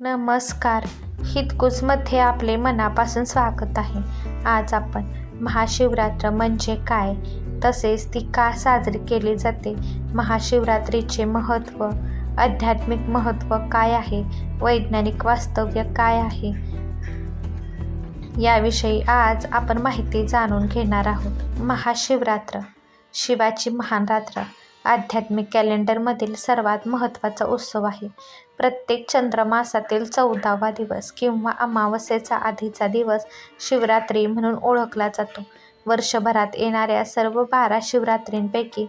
नमस्कार. हितकुजमध्ये आपले मनापासून स्वागत आहे. आज आपण महाशिवरात्र म्हणजे काय? तसेच ती का साजरी केली जाते? महाशिवरात्रीचे महत्त्व आध्यात्मिक महत्त्व काय आहे? वैज्ञानिक वास्तव्य काय आहे? याविषयी आज आपण माहिती जाणून घेणार आहोत. महाशिवरात्र शिवाची महान रात्र. आध्यात्मिक कॅलेंडरमधील सर्वात महत्त्वाचा उत्सव आहे. प्रत्येक चंद्रमासातील चौदावा दिवस किंवा अमावस्येचा आधीचा दिवस शिवरात्री म्हणून ओळखला जातो. वर्षभरात येणाऱ्या सर्व बारा शिवरात्रींपैकी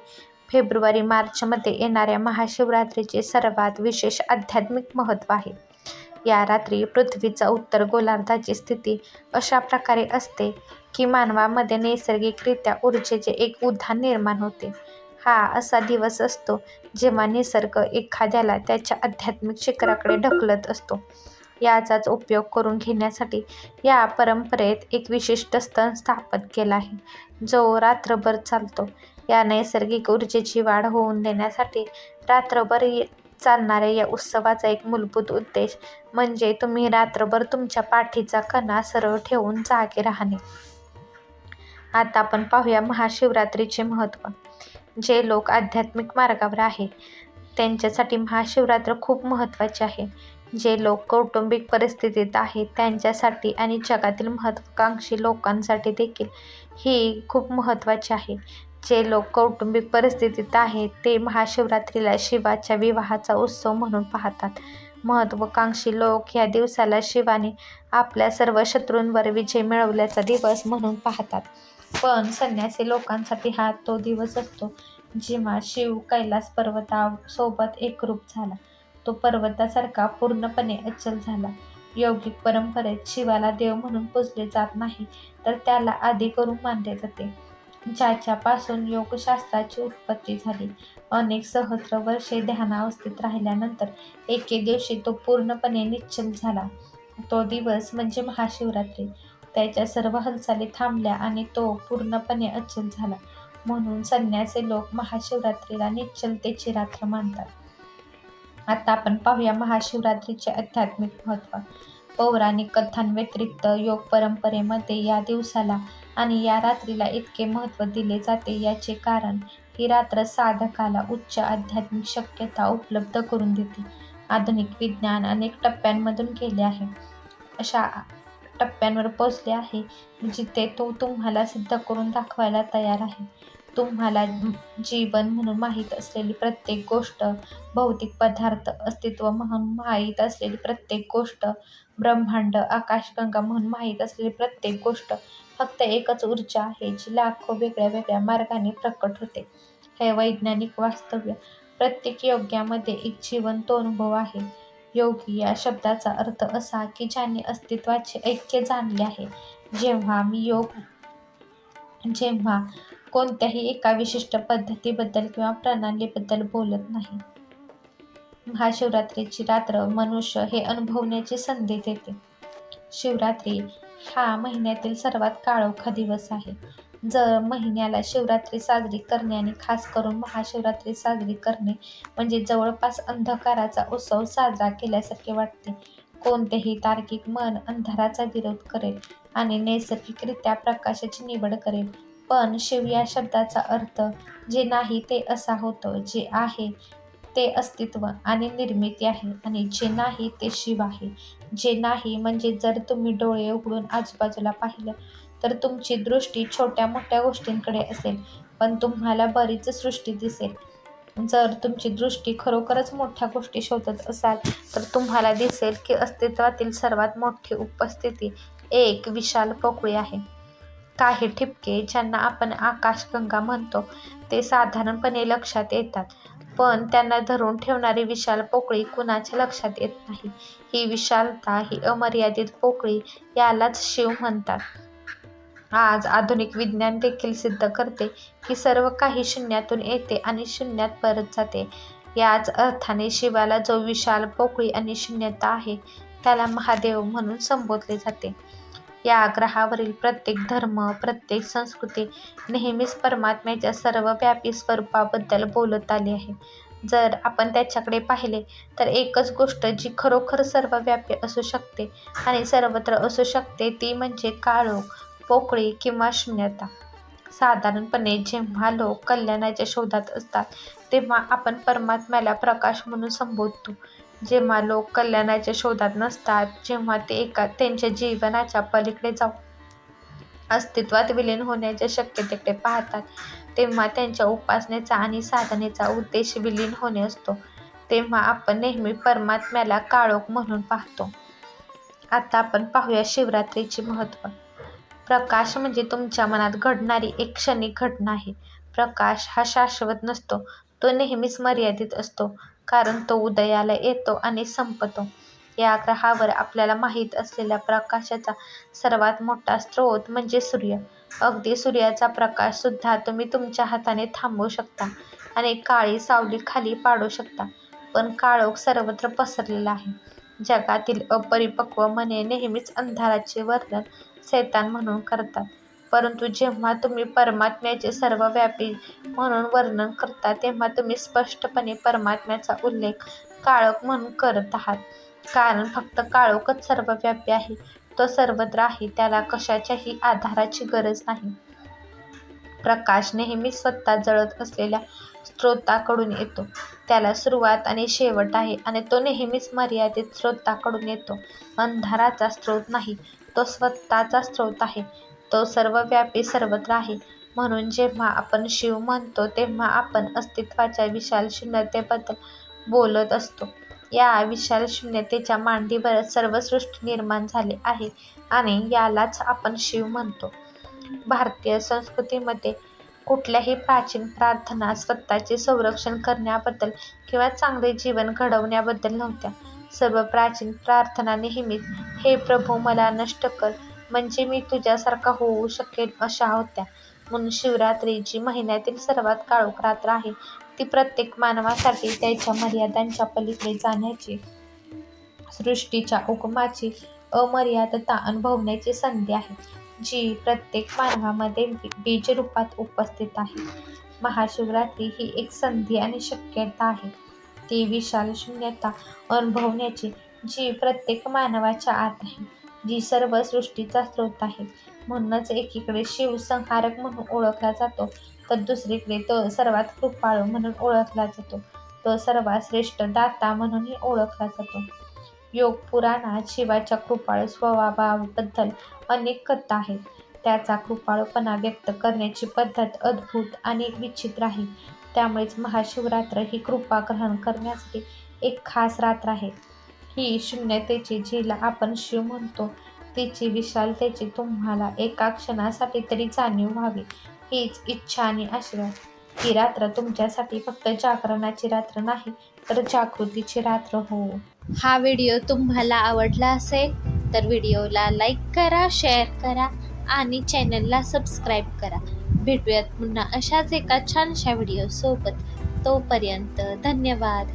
फेब्रुवारी मार्चमध्ये येणाऱ्या महाशिवरात्रीचे सर्वात विशेष आध्यात्मिक महत्त्व आहे. या रात्री पृथ्वीचा उत्तर गोलार्धाची स्थिती अशा प्रकारे असते की मानवामध्ये नैसर्गिकरित्या ऊर्जेचे एक उद्यान निर्माण होते. हा असा दिवस असतो जेव्हा निसर्ग एखाद्याला त्याच्या आध्यात्मिक शिखराकडे ढकलत असतो. याचाच उपयोग करून घेण्यासाठी या परंपरेत एक विशिष्ट स्तन स्थापित केला आहे जो रात्रभर चालतो. या नैसर्गिक ऊर्जेची वाढ होऊन देण्यासाठी रात्रभर चालणाऱ्या या उत्सवाचा एक मूलभूत उद्देश म्हणजे तुम्ही रात्रभर तुमच्या पाठीचा कणा सरळ ठेवून जागे राहणे. आता आपण पाहूया महाशिवरात्रीचे महत्त्व. जे लोक आध्यात्मिक मार्गावर आहेत त्यांच्यासाठी महाशिवरात्र खूप महत्त्वाचे आहे. जे लोक कौटुंबिक परिस्थितीत आहेत त्यांच्यासाठी आणि जगातील महत्त्वाकांक्षी लोकांसाठी देखील ही खूप महत्त्वाची आहे. जे लोक कौटुंबिक परिस्थितीत आहेत ते महाशिवरात्रीला शिवाच्या विवाहाचा उत्सव म्हणून पाहतात. महत्त्वाकांक्षी लोक या दिवसाला शिवाने आपल्या सर्व शत्रूंवर विजय मिळवल्याचा दिवस म्हणून पाहतात. पण संन्यासी लोकांसाठी हा तो दिवस असतो जेव्हा शिव कैलास पर्वतासोबत एकरूप झाला. तो पर्वतासारखा पूर्णपणे अचल झाला. योगिक परंपरेत शिवाला देव म्हणून पूजले जात नाही तर त्याला आधी करून मानले जाते. ज्याच्यापासून योगशास्त्राची उत्पत्ती झाली अनेक सहस्र वर्षे ध्यानावस्थेत राहिल्यानंतर एके दिवशी तो पूर्णपणे निश्चल झाला. तो दिवस म्हणजे महाशिवरात्री. त्याच्या सर्व हालचाली थांबल्या आणि तो पूर्णपणे अचल झाला. म्हणून संन्यासी लोक महाशिवरात्रीला निश्चलतेची रात्र मानतात. आता आपण पाहूया महाशिवरात्रीचे आध्यात्मिक महत्त्व. पौराणिक कथांव्यतिरिक्त योग परंपरेमध्ये या दिवसाला आणि या रात्रीला इतके महत्त्व दिले जाते याचे कारण ही रात्र साधकाला उच्च आध्यात्मिक शक्यता उपलब्ध करून देते. आधुनिक विज्ञान अनेक टप्प्यांमधून गेले आहे. अशा टप्प्यांवर पोचले आहे. म्हणजे जिथे तो तुम्हाला सिद्ध करून दाखवायला तयार आहे. तुम्हाला जीवन म्हणून माहीत असलेली प्रत्येक गोष्ट भौतिक पदार्थ अस्तित्व म्हणून माहीत असलेली प्रत्येक गोष्ट ब्रह्मांड आकाशगंगा म्हणून माहीत असलेली प्रत्येक गोष्ट फक्त एकच ऊर्जा आहे जी लाखो वेगळ्या वेगळ्या मार्गाने प्रकट होते. हे वैज्ञानिक वास्तव्य प्रत्येक योग्यामध्ये एक जिवंत अनुभव आहे. योगी या शब्दाचा अर्थ असा की ज्याने अस्तित्वाचे ऐक्य जाणले आहे. जेव्हा मी योग जेव्हा कोणत्याही एका विशिष्ट पद्धतीबद्दल किंवा प्रणालीबद्दल बोलत नाही महाशिवरात्रीची रात्र मनुष्य हे अनुभवण्याची संधी देते. शिवरात्री हा महिन्यातील सर्वात काळोखा दिवस आहे. जर महिन्याला शिवरात्री साजरी करणे आणि खास करून महाशिवरात्री साजरी करणे म्हणजे जवळपास अंधकाराचा उत्सव साजरा केल्यासारखे वाटते. कोणतेही तार्किक मन अंधाराचा विरोध करेल आणि नैसर्गिकरित्या प्रकाशाची निवड करेल. पण शिव या शब्दाचा अर्थ जे नाही ते असा होतो जे आहे ते अस्तित्व आणि निर्मिती आहे आणि जे नाही ते शिव आहे. जे नाही म्हणजे जर तुम्ही डोळे उघडून आजूबाजूला पाहिलं तर तुमची दृष्टी छोट्या मोठ्या गोष्टींकडे असेल पण तुम्हाला बरीच सृष्टी दिसेल. जर तुमची दृष्टी खरोखरच मोठ्या गोष्टी शोधत असाल तर तुम्हाला दिसेल की अस्तित्वातील सर्वात मोठी उपस्थिती एक विशाल पोकळी आहे. काही ठिपके ज्यांना आपण आकाशगंगा म्हणतो ते साधारणपणे लक्षात येतात पण त्यांना धरून ठेवणारी विशाल पोकळी कुणाच्या लक्षात येत नाही? ही विशालता ही अमर्यादित पोकळी यालाच शिव म्हणतात. आज आधुनिक विज्ञान देखील सिद्ध करते की सर्व काही शून्यातून येते आणि शून्यात परत जाते. याच अर्थाने शिवाला जो विशाल पोकळी आणि शून्यता आहे त्याला महादेव म्हणून संबोधले जाते. या ग्रहावरील प्रत्येक धर्म प्रत्येक संस्कृती नेहमीच परमात्म्याच्या सर्वव्यापी स्वरूपाबद्दल बोलत आली आहे. जर आपण त्याच्याकडे पाहिले तर एकच गोष्ट जी खरोखर सर्वव्यापी असू शकते आणि सर्वत्र असू शकते ती म्हणजे काळोख. पोकळी किंवा शून्यता. साधारणपणे जेव्हा लोक कल्याणाच्या शोधात असतात तेव्हा आपण परमात्म्याला प्रकाश म्हणून संबोधतो. जेव्हा लोक कल्याणाच्या शोधात नसतात जेव्हा ते एका त्यांच्या जीवनाच्या पलीकडे जाऊ अस्तित्वात विलीन होण्याच्या शक्यतेकडे पाहतात तेव्हा त्यांच्या उपासनेचा आणि साधनेचा उद्देश विलीन होणे असतो. तेव्हा आपण नेहमी परमात्म्याला काळोख म्हणून पाहतो. आता आपण पाहूया शिवरात्रीचे महत्त्व. प्रकाश म्हणजे तुमच्या मनात घडणारी एक क्षणिक घटना आहे. प्रकाश हा शाश्वत नसतो. तो नेहमीच मर्यादित असतो. कारण तो उदयाला येतो आणि संपतो. या ग्रहावर आपल्याला माहीत असलेल्या प्रकाशाचा सर्वात मोठा स्रोत म्हणजे सूर्य. अगदी सूर्याचा प्रकाश सुद्धा तुम्ही तुमच्या हाताने थांबवू शकता आणि काळी सावली खाली पाडू शकता. पण काळोख सर्वत्र पसरलेला आहे. जगातील अपरिपक्व मने नेहमीच अंधाराचे वर्णन सैतान म्हणून करतात. परंतु जेव्हा तुम्ही परमात्म्याचे सर्वव्यापी म्हणून वर्णन करता तेव्हा तुम्ही स्पष्टपणे परमात्म्याचा उल्लेख काळोख म्हणून करत आहात. कारण फक्त काळोखच सर्वव्यापी आहे. तो सर्वत्र आहे त्याला कशाच्याही आधाराची गरज नाही. प्रकाश नेहमी स्वतः जळत असलेल्या स्रोताकडून येतो. त्याला सुरुवात आणि शेवट आहे आणि तो नेहमीच मर्यादित स्रोताकडून येतो. अंधाराचा स्रोत नाही तो स्वतःचा स्रोत आहे. तो सर्वव्यापी सर्वत्र आहे. म्हणून जेव्हा आपण शिव म्हणतो तेव्हा आपण अस्तित्वाच्या विशाल शून्यतेबद्दल बोलत असतो. या विशाल शून्यतेच्या मांडीवर सर्व सृष्टी निर्माण झाली आहे आणि यालाच आपण शिव म्हणतो. भारतीय संस्कृतीमध्ये कुठल्याही प्राचीन प्रार्थना स्वतःचे संरक्षण करण्याबद्दल किंवा चांगले जीवन घडवण्याबद्दल नव्हत्या. सर्व प्राचीन प्रार्थना नेहमीच हे प्रभू मला नष्ट कर म्हणजे मी तुझ्यासारखा होऊ शकेन अशा होत्या म्हणून शिवरात्री जी महिन्यातील सर्वात काळोख रात्र आहे ती प्रत्येक मानवासाठी त्याच्या मर्यादांच्या पलीकडे जाण्याची सृष्टीच्या उगमाची अमर्यादता अनुभवण्याची संधी आहे जी प्रत्येक मानवामध्ये बीजरूपात उपस्थित आहे. महाशिवरात्री ही एक संधी आणि शक्यता आहे. ती विशाल शून्यता अनुभवण्याची जी प्रत्येक मानवाच्या आत आहे जी सर्व सृष्टीचा स्रोत आहे. म्हणूनच एकीकडे शिव संहारक म्हणून ओळखला जातो तर दुसरीकडे तो सर्वात कृपाळू म्हणून ओळखला जातो. तो सर्वात श्रेष्ठ दाता म्हणूनही ओळखला जातो. योग पुराणात शिवाच्या कृपाळू स्वभावाबद्दल अनेक कथा आहेत. त्याचा कृपाळूपणा व्यक्त करण्याची पद्धत अद्भुत आणि विचित्र आहे. त्यामुळेच महाशिवरात्र ही कृपा ग्रहण करण्यासाठी एक खास रात्र आहे. ही शून्यतेची जिला आपण शिव म्हणतो. तिची विशालतेची तुम्हाला एका क्षणासाठी तरी जाणीव व्हावी. हीच इच्छा आणि आशीर्वाद. ही रात्र तुमच्यासाठी फक्त जागरणाची रात्र नाही तर जागृतीची रात्र हो. हा व्हिडिओ तुम्हाला आवडला असेल तर व्हिडिओला लाईक करा शेअर करा आणि चॅनलला सबस्क्राईब करा. भेटूयात पुन्हा अशाच एका छानशा व्हिडिओसोबत तोपर्यंत धन्यवाद.